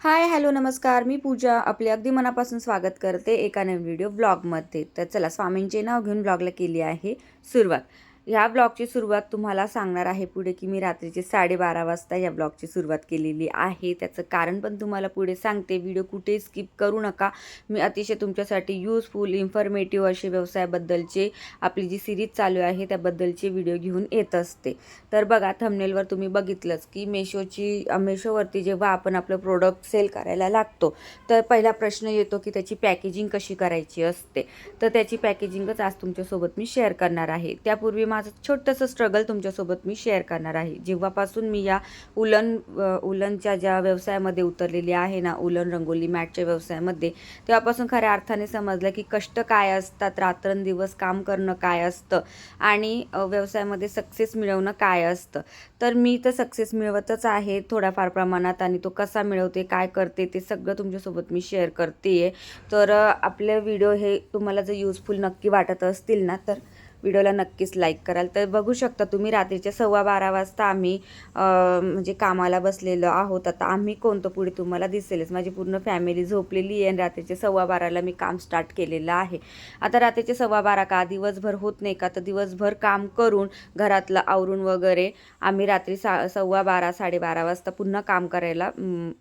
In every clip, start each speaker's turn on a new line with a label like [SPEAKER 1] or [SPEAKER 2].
[SPEAKER 1] Hi hello नमस्कार. मी पूजा. आपले अगदी मनापासून स्वागत करते एका नवीन व्हिडिओ ब्लॉगमध्ये तर चला स्वामींचे नाव घेऊन ब्लॉगला केली आहे सुरुवात. ह्या ब्लॉगची सुरुवात तुम्हाला सांगणार आहे पुढे की मी रात्रीचे साडेबारा वाजता या ब्लॉगची सुरुवात केलेली आहे. त्याचं कारण पण तुम्हाला पुढे सांगते. व्हिडिओ कुठेही स्किप करू नका. मी अतिशय तुमच्यासाठी यूजफुल इन्फॉर्मेटिव्ह असे व्यवसायाबद्दलचे आपली जी सिरीज चालू आहे त्याबद्दलचे व्हिडिओ घेऊन येत असते. तर बघा थंबनेलवर तुम्ही बघितलंच की मेशोची मेशोवरती जेव्हा आपण आपलं प्रोडक्ट सेल करायला लागतो तर पहिला प्रश्न येतो की त्याची पॅकेजिंग कशी करायची असते. तर त्याची पॅकेजिंगच आज तुमच्यासोबत मी शेअर करणार आहे. त्यापूर्वी माझं छोटंसं स्ट्रगल तुमच्यासोबत मी शेअर करणार आहे. जेव्हापासून मी या उलन उलनच्या ज्या व्यवसायामध्ये उतरलेली आहे ना उलन रंगोली मॅटच्या व्यवसायामध्ये तेव्हापासून खऱ्या अर्थाने समजलं की कष्ट काय असतात रात्रंदिवस काम करणं काय असतं आणि व्यवसायामध्ये सक्सेस मिळवणं काय असतं. तर मी तर सक्सेस मिळवतच आहे थोड्याफार प्रमाणात आणि तो कसा मिळवते काय करते ते सगळं तुमच्यासोबत मी शेअर करते आहे तर आपले व्हिडिओ हे तुम्हाला जर युजफुल नक्की वाटत असतील ना तर व्हिडिओला नक्कीच लाईक कराल. तर बघू शकता तुम्ही रात्रीच्या सव्वा बारा वाजता आम्ही म्हणजे कामाला बसलेलो आहोत. आता आम्ही कोणतं पुढे तुम्हाला दिसेलच. माझी पूर्ण फॅमिली झोपलेली आहे आणि रात्रीच्या सव्वा बाराला मी काम स्टार्ट केलेलं आहे. आता रात्रीचे सव्वा बारा का? दिवसभर होत नाही का? तर दिवसभर काम करून घरातलं आवरून वगैरे आम्ही रात्री सा सव्वा बारा साडेबारा वाजता पुन्हा काम करायला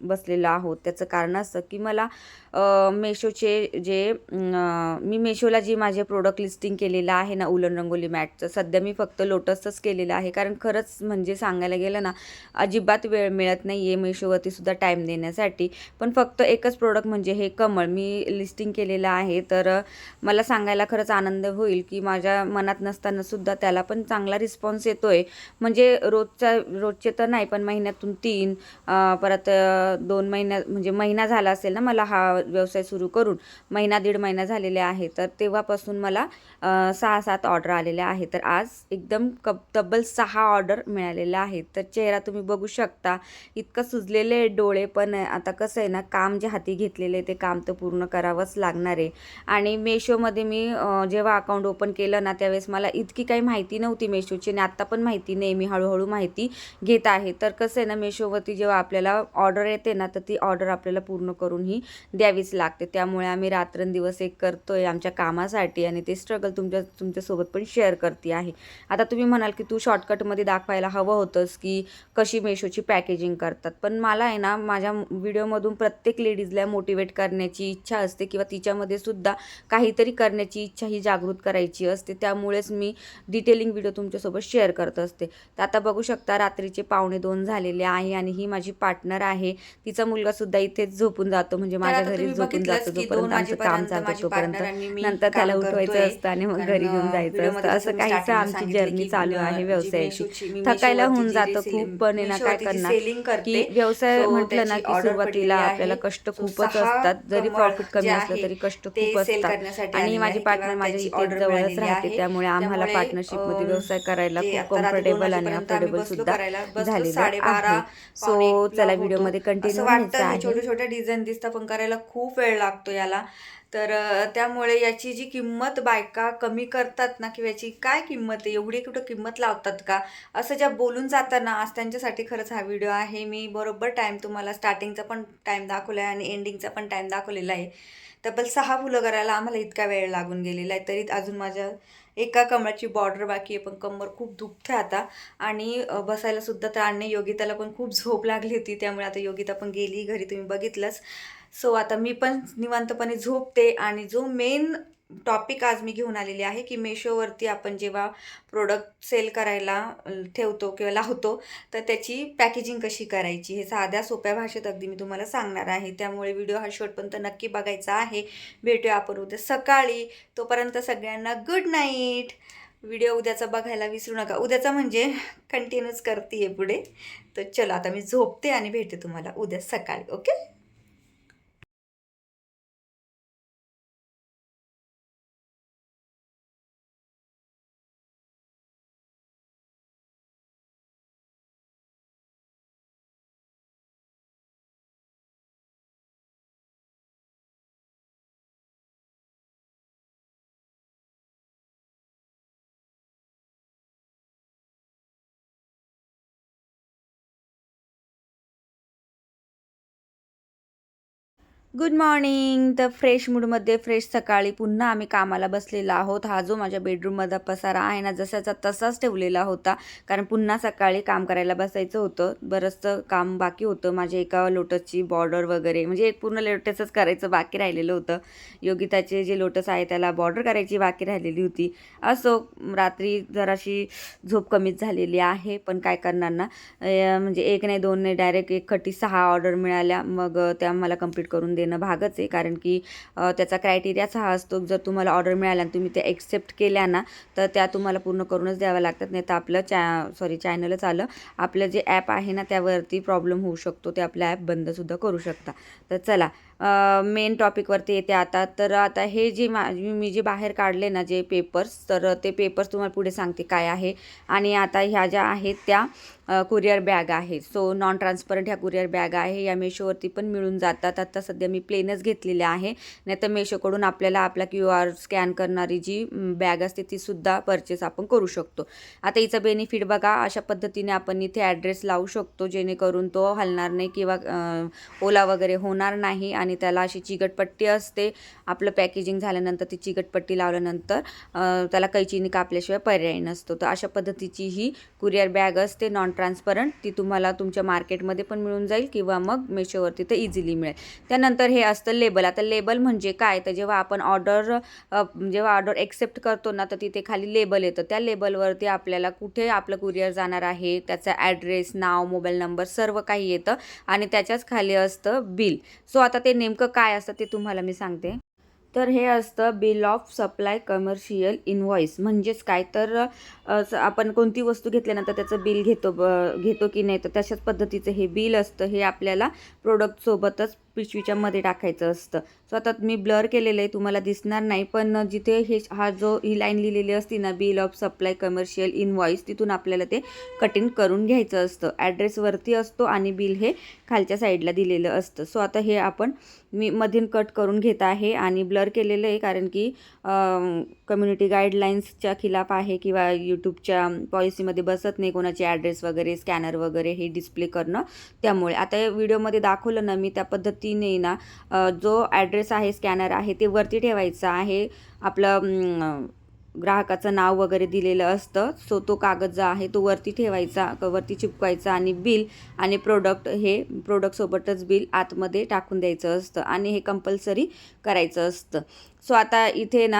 [SPEAKER 1] बसलेलो आहोत. त्याचं कारण असं की मला मेशोचे जे मी मेशोला जी माझे प्रोडक्ट लिस्टिंग केलेलं आहे ना उलन रंगोली मॅटचं. सध्या मी फक्त लोटसच केलेलं आहे. कारण खरंच म्हणजे सांगायला गेलं ना अजिबात वेळ मिळत नाही आहे मेशोवरती सुद्धा टाईम देण्यासाठी. पण फक्त एकच प्रोडक्ट म्हणजे हे कमळ. मी लिस्टिंग केलेलं आहे. तर मला सांगायला खरंच आनंद होईल की माझ्या मनात नसताना सुद्धा त्याला पण चांगला रिस्पॉन्स येतो आहे म्हणजे रोजचा रोजचे तर नाही पण महिन्यातून तीन परत दोन महिन्या म्हणजे महिना झाला असेल ना मला हा व्यवसाय सुरू करून महिना दीड महिना झालेले आहे. तर तेव्हापासून मला सहा सात ऑर्डर आलेल्या आहे तर आज एकदम कब तब्बल सहा ऑर्डर मिळालेल्या आहेत. तर चेहरा तुम्ही बघू शकता इतकं सुजलेले डोळे पण आता कसं आहे ना काम जे हाती घेतलेले ते काम तर पूर्ण करावंच लागणार आहे. आणि मेशोमध्ये मी जेव्हा अकाउंट ओपन केलं ना त्यावेळेस मला इतकी काही माहिती नव्हती मेशोची आणि आत्ता पण माहिती नाही. मी हळूहळू माहिती घेत आहे. तर कसं आहे ना मेशोवरती जेव्हा आपल्याला ऑर्डर येते ना तर ती ऑर्डर आपल्याला पूर्ण करूनही द्यावीच लागते. त्यामुळे आम्ही रात्रंदिवस एक करतोय आमच्या कामासाठी आणि ते स्ट्रगल तुमच्या तुमच्यासोबत पण शेअर करते आहे. आता तुम्ही म्हणाल की तू शॉर्टकटमध्ये दाखवायला हवं होतंस की कशी मेशोची पॅकेजिंग करतात. पण मला आहे ना माझ्या व्हिडिओमधून प्रत्येक लेडीजला मोटिवेट करण्याची इच्छा असते किंवा तिच्यामध्ये सुद्धा काहीतरी करण्याची इच्छा ही जागृत करायची असते. त्यामुळेच मी डिटेलिंग व्हिडिओ तुमच्यासोबत शेअर करत असते. तर आता बघू शकता रात्रीचे पावणे दोन झालेले आहे आणि ही माझी पार्टनर आहे. तिचा मुलगा सुद्धा इथेच झोपून जातो म्हणजे माझ्या घरी झोपून जातो जोपर्यंत आमचं काम चालतं तोपर्यंत. नंतर त्याला उठवायचं असतं आणि मग घरी घेऊन जायचं असतं असं काहीच आमची जर्नी चालू आहे व्यवसायाची थकायला होऊन जातं खूप पण ना काय करणार? की व्यवसाय म्हटलं ना की सुरुवातीला आपल्याला कष्ट खूपच असतात. जरी प्रॉफिट कमी असलं तरी कष्ट खूप असतात. आणि माझी पार्टनर माझ्या इथे जवळच राहते. त्यामुळे आम्हाला पार्टनरशिपमध्ये व्यवसाय करायला खूप कम्फर्टेबल आणि अफोर्डेबल सुद्धा झालेलं आहे. सो चला व्हिडिओमध्ये कंटिन्यू
[SPEAKER 2] छोटे छोटे डिझाईन दिसतात पण करायला खूप वेळ लागतो याला. तर त्यामुळे याची जी किंमत बायका कमी करतात ना किंवा याची काय किंमत आहे? एवढी कुठं किंमत लावतात का? असं ज्या बोलून जाताना आज त्यांच्यासाठी खरंच हा व्हिडिओ आहे. मी बरोबर टाईम तुम्हाला स्टार्टिंगचा पण टाईम दाखवला आहे आणि एंडिंगचा पण टाईम दाखवलेला आहे. तब्बल सहा फुलं करायला आम्हाला इतका वेळ लागून गेलेला आहे. तरी अजून माझ्या एका कमळाची बॉर्डर बाकी आहे. पण कंबर खूप दुखते आता. आणि बसायला सुद्धा तर आणणे योगिताला पण खूप झोप लागली होती. त्यामुळे आता योगिता पण गेली घरी तुम्ही बघितलंच. सो आता मी पण निवांतपणे झोपते. आणि जो मेन टॉपिक आज मी घेऊन आलेली आहे की मेशोवरती आपण जेव्हा प्रोडक्ट सेल करायला ठेवतो किंवा लावतो तर त्याची पॅकेजिंग कशी करायची? हे साध्या सोप्या भाषेत अगदी मी तुम्हाला सांगणार आहे. त्यामुळे व्हिडिओ हा शेवटपर्यंत नक्की बघायचा आहे. भेटूया आपण उद्या सकाळी. तोपर्यंत सगळ्यांना गुड नाईट व्हिडिओ उद्याचा बघायला विसरू नका. उद्याचा म्हणजे कंटिन्यूच करते आहे पुढे. तर चलो आता मी झोपते आणि भेटते तुम्हाला उद्या सकाळी. ओके
[SPEAKER 1] गुड मॉर्निंग तर फ्रेश मूडमध्ये फ्रेश सकाळी पुन्हा आम्ही कामाला बसलेला आहोत. हा जो माझ्या बेडरूममधला पसारा आहे ना जसाचा तसाच ठेवलेला होता. कारण पुन्हा सकाळी काम करायला बसायचं होतं. बरंचसं काम बाकी होतं. माझ्या एका लोटसची बॉर्डर वगैरे म्हणजे एक पूर्ण लोटसच करायचं बाकी राहिलेलं होतं. योगिताचे जे लोटस आहे त्याला बॉर्डर करायची बाकी राहिलेली होती. असो रात्री जराशी झोप कमीच झालेली आहे. पण काय करणार ना? म्हणजे एक नाही दोन नाही डायरेक्ट एक खट्टी सहा ऑर्डर मिळाल्या. मग त्या मला कंप्लीट करून दे देणं भागच आहे. कारण की त्याचा क्रायटेरियाच हा असतो जर तुम्हाला ऑर्डर मिळाल्या आणि तुम्ही त्या एक्सेप्ट केल्या ना तर त्या तुम्हाला पूर्ण करूनच द्याव्या लागतात. नाही तर आपलं चॅ सॉरी चॅनलच आलं. आपलं जे ॲप आहे ना त्यावरती प्रॉब्लेम होऊ शकतो. ते आपलं ॲप बंदसुद्धा करू शकता. तर चला मेन टॉपिकवरती येते आता. तर आता हे जे मा मी जे बाहेर काढले ना जे पेपर्स तर ते पेपर्स तुम्हाला पुढे सांगते काय आहे. आणि आता ह्या ज्या आहेत त्या कुरिअर बॅग आहे. सो नॉन ट्रान्सपरंट ह्या कुरिअर बॅग आहे. या मेशोवरती पण मिळून जातात. आता सध्या मी प्लेनच घेतलेल्या आहे. नाही तर मेशोकडून आपल्याला आपला क्यू आर स्कॅन करणारी जी बॅग असते तीसुद्धा परचेस आपण करू शकतो. आता हिचा बेनिफिट बघा. अशा पद्धतीने आपण इथे ॲड्रेस लावू शकतो. जेणेकरून तो हलणार नाही किंवा ओला वगैरे होणार नाही. आणि त्याला अशी चिकटपट्टी असते. आपलं पॅकेजिंग झाल्यानंतर ती चिकटपट्टी लावल्यानंतर त्याला कैचीने कापल्याशिवाय पर्याय नसतो. तर अशा पद्धतीची ही कुरिअर बॅग असते नॉन ट्रान्सपरंट ती तुम्हाला तुमच्या मार्केटमध्ये पण मिळून जाईल किंवा मग मेशोवरती तर इझिली मिळेल. त्यानंतर हे असतं लेबल आता लेबल म्हणजे काय? तर जेव्हा आपण ऑर्डर जेव्हा ऑर्डर एक्सेप्ट करतो ना तर तिथे खाली लेबल येतं. त्या लेबलवरती आपल्याला कुठे आपलं कुरिअर जाणार आहे त्याचा ॲड्रेस नाव मोबाईल नंबर सर्व काही येतं आणि त्याच्याच खाली असतं बिल सो आता ते नेमकं काय असतं ते तुम्हाला मी सांगते. तर हे असतं bill of supply commercial invoice. म्हणजेच काय? तर आपण कोणती वस्तू घेतल्यानंतर त्याचं बिल घेतो ब घेतो की नाही? तर तशाच पद्धतीचं हे बिल असतं. हे आपल्याला प्रोडक्टसोबतच पिशवीच्या मध्ये टाकायचं असतं. सो आता मी ब्लर केलेलं आहे तुम्हाला दिसणार नाही पण जिथे हे हा जो ही लाईन लिहिलेली असती ना bill of supply commercial invoice तिथून आपल्याला ते कटिंग करून घ्यायचं असतं. ॲड्रेसवरती असतो आणि बिल हे खालच्या साईडला दिलेलं असतं. सो आता हे आपण मी मधून कट करून घेत आहे आणि ब्लर केलेलं आहे कारण की कम्युनिटी गाईडलाईन्सच्या खिलाफ आहे किंवा यूट्यूबच्या पॉलिसीमध्ये बसत नाही कोणाचे ॲड्रेस वगैरे स्कॅनर वगैरे हे डिस्प्ले करणं. त्यामुळे आता या व्हिडिओमध्ये दाखवलं ना मी त्या पद्धती पद्धतीने ना जो ॲड्रेस आहे स्कॅनर आहे ते वरती ठेवायचं आहे. आपलं ग्राहकाचं नाव वगैरे दिलेलं असतं. सो तो कागद जो आहे तो वरती ठेवायचा क- वरती चिपकायचा आणि बिल आणि प्रोडक्ट हे प्रोडक्टसोबतच बिल आतमध्ये टाकून द्यायचं असतं आणि हे कंपल्सरी करायचं असतं. सो आता इथे ना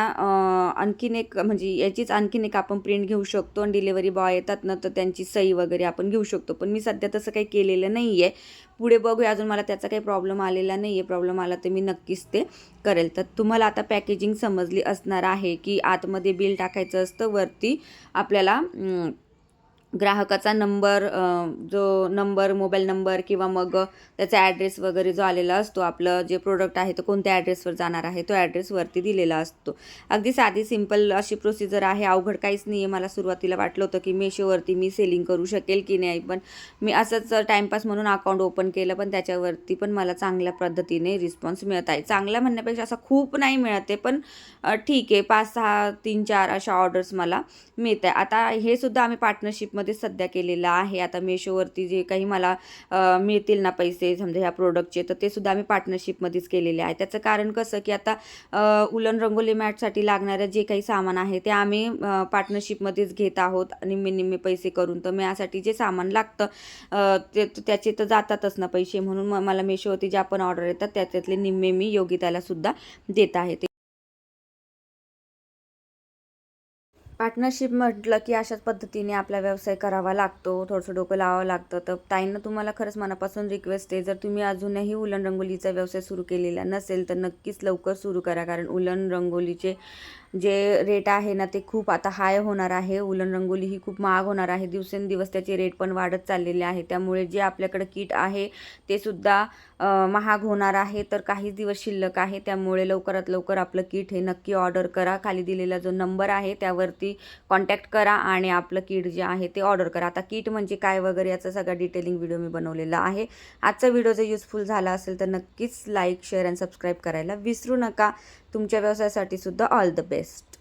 [SPEAKER 1] आणखीन एक म्हणजे याचीच आणखीन एक आपण प्रिंट घेऊ शकतो आणि डिलेवरी बॉय येतात ना तर त्यांची सही वगैरे आपण घेऊ शकतो. पण मी सध्या तसं काही केलेलं नाही आहे पुढे बघूया अजून मला त्याचा काही प्रॉब्लेम आलेला नाही आहे प्रॉब्लेम आला तर मी नक्कीच ते करेल. तर तुम्हाला आता पॅकेजिंग समजली असणार आहे की आतमध्ये बिल टाकायचं असतं वरती आपल्याला ग्राहकाचा नंबर जो नंबर मोबाईल नंबर किंवा मग त्याचा ॲड्रेस वगैरे जो आलेला असतो आपलं जे प्रोडक्ट आहे तो कोणत्या ॲड्रेसवर जाणार आहे तो ॲड्रेस वरती दिलेला असतो. अगदी साधी सिंपल अशी प्रोसिजर आहे. अवघड काहीच नाही आहे मला सुरुवातीला वाटलं होतं की मेशोवरती मी सेलिंग करू शकेल की नाही पण मी असंच टाईमपास म्हणून अकाउंट ओपन केलं पण त्याच्यावरती पण मला चांगल्या पद्धतीने रिस्पॉन्स मिळत आहे. चांगला म्हणण्यापेक्षा असं खूप नाही मिळत आहे पण ठीक आहे. पाच सहा तीन चार अशा ऑर्डर्स मला मिळत आहे आता हे सुद्धा आम्ही पार्टनरशिपमध्ये सध्या केलेलं आहे. आता मेशोवरती जे काही मला मिळतील ना पैसे समजा ह्या प्रोडक्टचे तर ते सुद्धा आम्ही पार्टनरशिपमध्येच केलेले आहे. त्याचं कारण कसं की आता उलन रंगोली मॅटसाठी लागणारं जे काही सामान आहे ते आम्ही पार्टनरशिपमध्येच घेत आहोत निम्मे निम्मे पैसे करून. तर मी यासाठी जे सामान लागतं ते त्याचे तर जातातच ना पैसे. म्हणून मला मेशोवरती जे आपण ऑर्डर येतात त्याच्यातले निम्मे मी योगिताला सुद्धा देत आहे. ते पार्टनरशिप म्हटलं की अशाच पद्धतीने आपला व्यवसाय करावा लागतो थोडंसं डोकं लावावं लागतं. तर ताईंना तुम्हाला खरंच मनापासून रिक्वेस्ट आहे. जर तुम्ही अजूनही उलन रंगोलीचा व्यवसाय सुरू केलेला नसेल तर नक्कीच लवकर सुरू करा. कारण उलन रंगोलीचे जे रेट आहे ना ते खूप आता हाय होणार आहे. उलन रंगोली ही खूप महाग होणार आहे. दिवसेंदिवस त्याचे रेट पण वाढत चाललेले आहे. त्यामुळे जे आपल्याकडे किट आहे ते सुद्धा महाग होणार आहे. तर काहीच दिवस शिल्लक आहे. त्यामुळे लवकरात लवकर आपलं किट हे नक्की ऑर्डर करा. खाली दिलेला जो नंबर आहे त्यावरती कॉन्टॅक्ट करा आणि आपलं किट जे आहे ते ऑर्डर करा. आता किट म्हणजे काय वगैरे याचा सगळा डिटेलिंग व्हिडिओ मी बनवलेला आहे. आजचा व्हिडिओ जर युजफुल झाला असेल तर नक्कीच लाईक शेअर आणि सबस्क्राईब करायला विसरू नका. तुमच्या व्यवसायासाठी सुद्धा ऑल द बेस्ट